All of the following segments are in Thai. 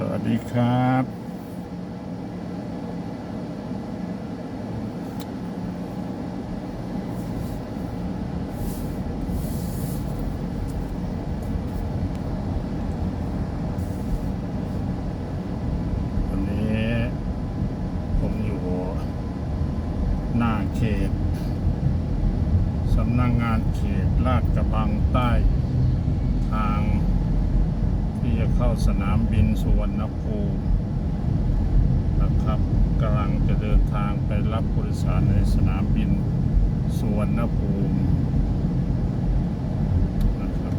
สวัสดีครับ วันนี้ผมอยู่หน้าเขตสำนักงานเขตลาดกระบังใต้ทาง ที่จะเข้าสนามบินสุวรรณภูมินะครับกำลังจะเดินทางไปรับผู้โดยสารในสนามบินสุวรรณภูมินะครับ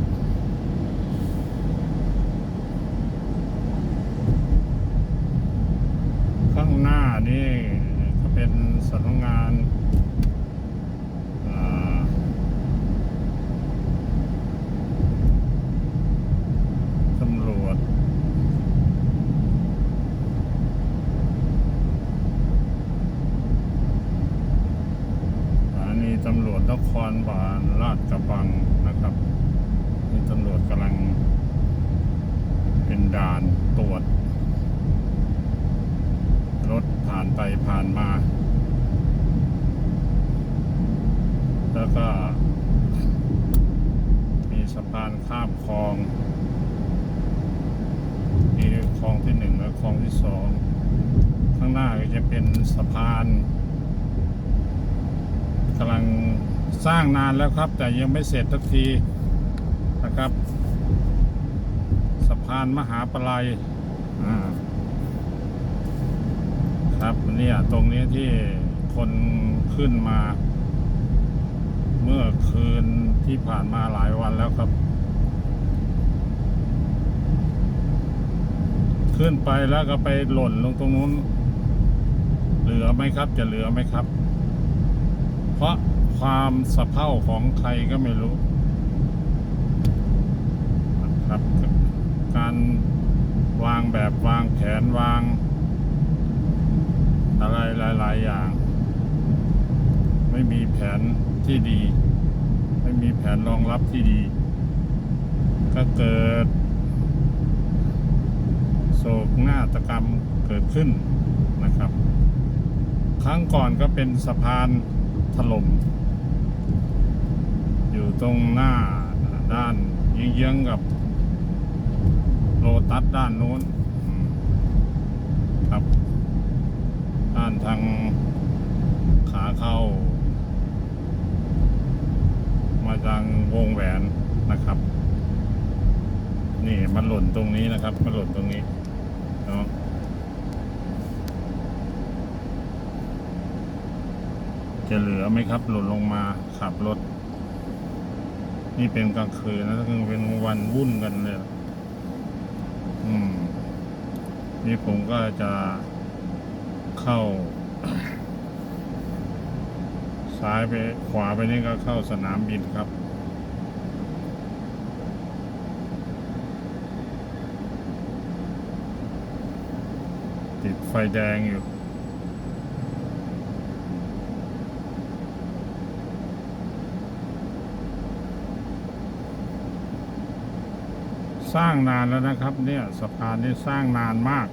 ข้างหน้านี่ก็เป็นสำนักงานอ่า ตำรวจ สถานีตำรวจนครบาลลาดกระบังนะครับนี่ตำรวจกำลังเป็น ด่านตรวจ รถผ่านไปผ่านมา แล้วก็ มีสะพานข้ามคลองนี่คลองที่หนึ่งและคลองที่สอง ข้างหน้าก็จะเป็นสะพานกำลังสร้างนานแล้วครับ แต่ยังไม่เสร็จสักทีนะครับ สะพานมหาปลัยอ่าครับเนี่ยตรงนี้ที่คนขึ้นมา เมื่อคืนที่ผ่านมาหลายวันแล้วครับ ขึ้นไปแล้วก็ไปหล่นลงตรงนู้น เหลือไหมครับ จะเหลือไหมครับ เพราะความสะเพร่าของใครก็ไม่รู้นะครับ การวางแบบวางแผนวาง อะไรหลาย ๆ อย่าง ไม่มีแผนที่ดี ไม่มีแผนรองรับที่ดี ก็เกิด โศกนาฏกรรมเกิดขึ้นนะครับ ครั้งก่อนก็เป็นสะพานถล่มอยู่ตรงหน้าด้านเยื้องๆกับ ลตัสด้านนู้นครับ ด้านทางขาเข้า มาทางวงแหวนนะครับ นี่มันหล่นตรงนี้นะครับ มันหล่นตรงนี้เนาะจะเหลือไหมครับ หล่นลงมาขับรถ นี่เป็นกลางคืนนะถ้าเป็นวันวุ่นกันเลย อืม นี่ผมก็จะเข้า ซ้ายไปขวาไปนี่ก็เข้าสนามบินครับ ติดไฟแดงอยู่ สร้างนานแล้วนะครับ เนี่ยสะพานนี้สร้างนานมาก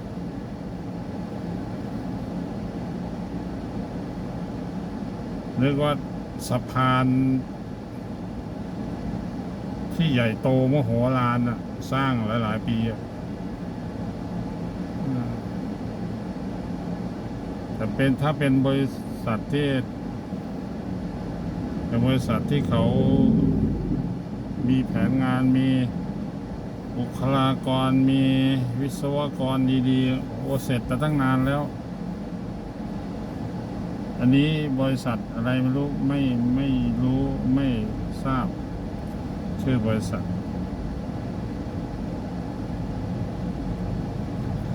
นึกว่าสะพานที่ใหญ่โตมโหฬารน่ะสร้างหลาย ๆ ปีอะแต่เป็นถ้าเป็นบริษัทที่เป็นบริษัทที่เขามีแผนงานมี บุคลากรมีวิศวกรดีๆ โอเสร็จแต่ตั้งนานแล้ว อันนี้บริษัทอะไรไม่รู้ ไม่ไม่รู้ไม่ทราบ ชื่อบริษัท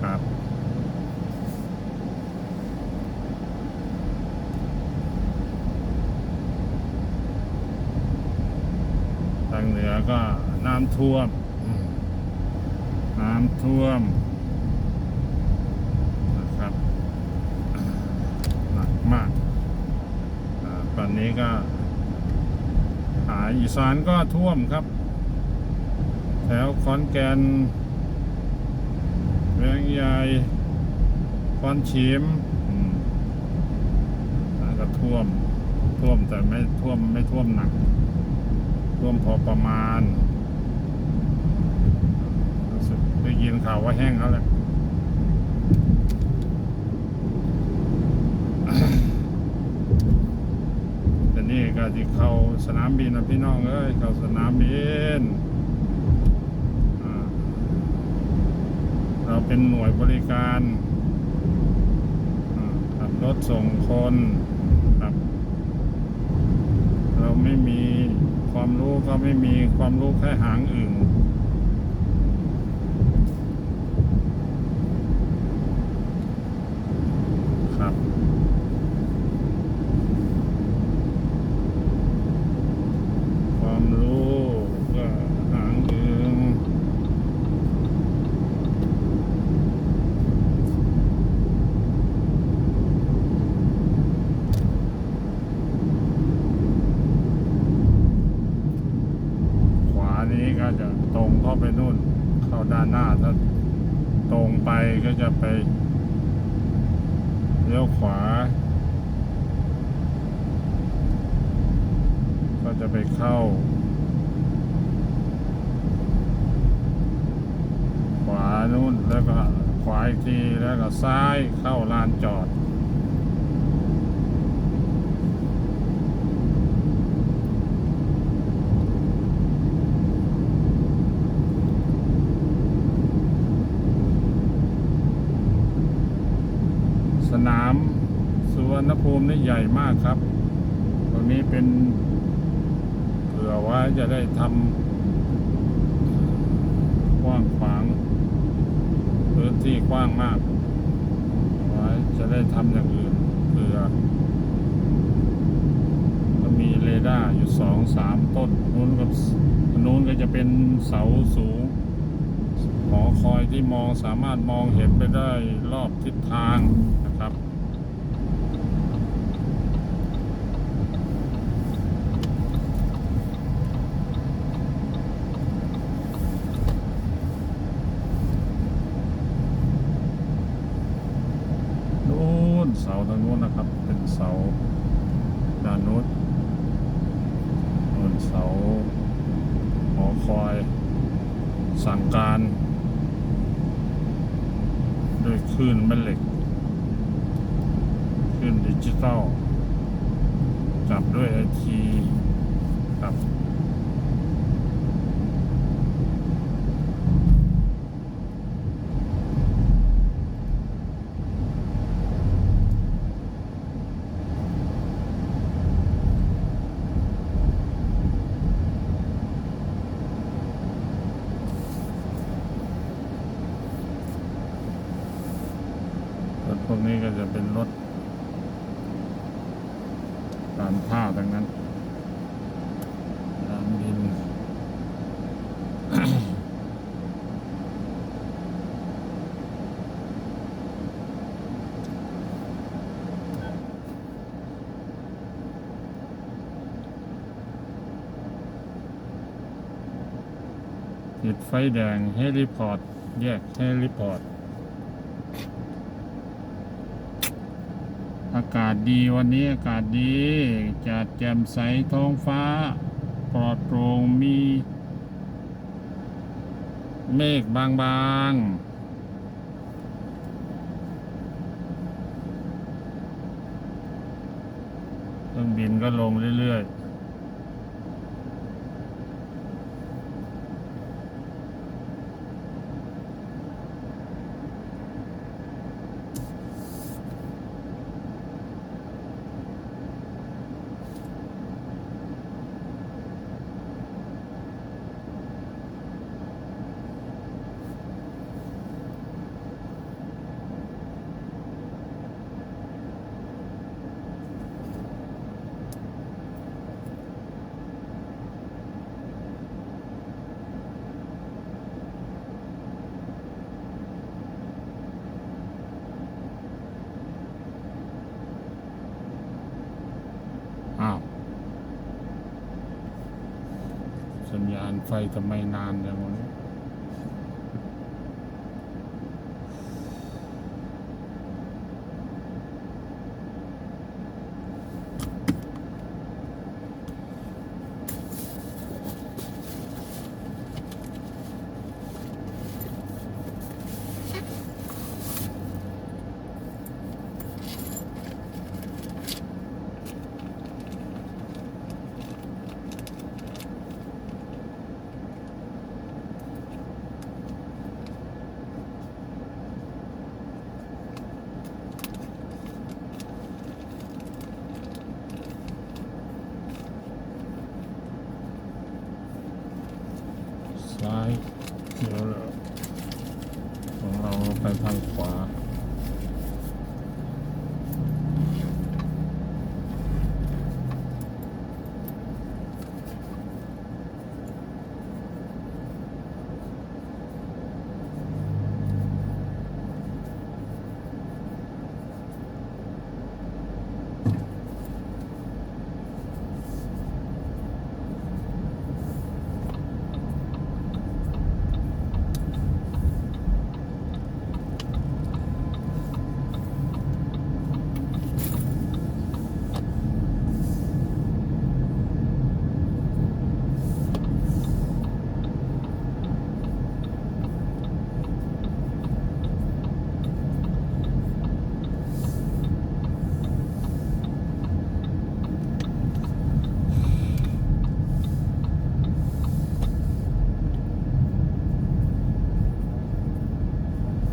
ครับทางเหนือก็น้ำท่วมำท่วมนะครับหนักมากตอนนี้ก็หาอีสานก็ท่วมครับ แถวขอนแกนเวียงใหญ่คอนชิมก็ท่วมท่วมแต่ไม่ท่วมไม่ท่วมหนัก ท่วมพอประมาณ รู้สึก ได้ยินข่าวว่าแห้งแล้วแหละแต่นี่ก็ที่เข้าสนามบินนะพี่น้องเอ้ยเข้าสนามบินเราเป็นหน่วยบริการขับรถส่งคนครับ เราไม่มีความรู้ก็ไม่มีความรู้แค่หางอึ่งครับ ความรู้ก็หางอึงขวานี้ก็ จะตรงเข้าไปนู่น เข้าด้านหน้าถ้าตรงไปก็จะไปเลี้ยวขวา ก็จะไปเข้า ขวานู่นแล้วก็ขวาอีกทีแล้วก็ซ้ายเข้าลานจอด สนามสุวรรณ ภูมินี่ใหญ่มากครับ ตรงนี้เป็นเผื่อว่าจะได้ทำกว้างขวางพื้นที่กว้างมากไว้จะได้ทำอย่างอื่นเผื่อก็มีเรดาร์อยู่สองสามต้นนู้นกับนู้นก็จะเป็นเสาสูงหอคอยที่มองสามารถมองเห็นไปได้รอบทิศทางนะครับ นู้นเสาทาง นู้นนะครับ เป็นเสาด้านนู้นนู้นเสาหอคอย สั่งการด้วยคลื่นแม่เหล็กคลื่นดิจิตอลจับด้วยไอทีครับ วกนี้ก็จะเป็นรถการท่าทั้งนั้นยานบินติดไฟแดงเฮลิพอร์ต แยกเฮลิพอร์ต อากาศดีวันนี้อากาศดีจัดแจ่มใสท้องฟ้า ปลอดโปร่งมี เมฆบางๆเครื่องบินก็ลงเรื่อย ๆ อ้าว สัญญาณไฟทำไมนานจังวะเนี่ย ก็ไปทางขวา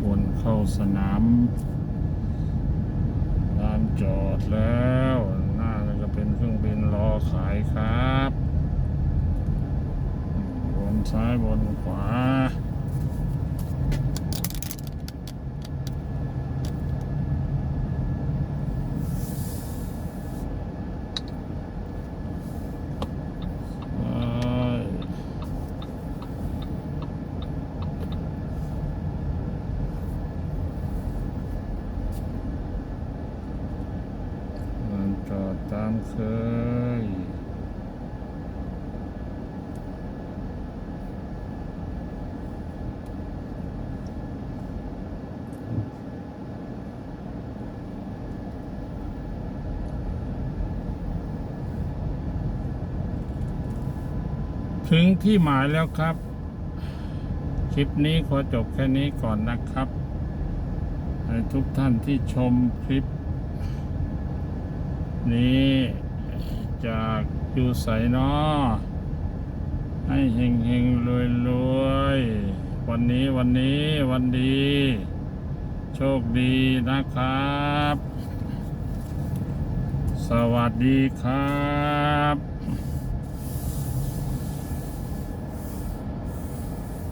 วนเข้าสนามลานจอดแล้ว หน้าจะเป็นเครื่องบินรอขายครับบนซ้ายบนขวา มันจอดตามเคย ถึงที่หมายแล้วครับ คลิปนี้ขอจบแค่นี้ก่อนนะครับให้ทุกท่านที่ชมคลิป นี้จากอยู่ใสนอให้เฮงเฮงรวยรวยวันนี้วันนี้วันดี โชคดีนะครับ สวัสดีครับ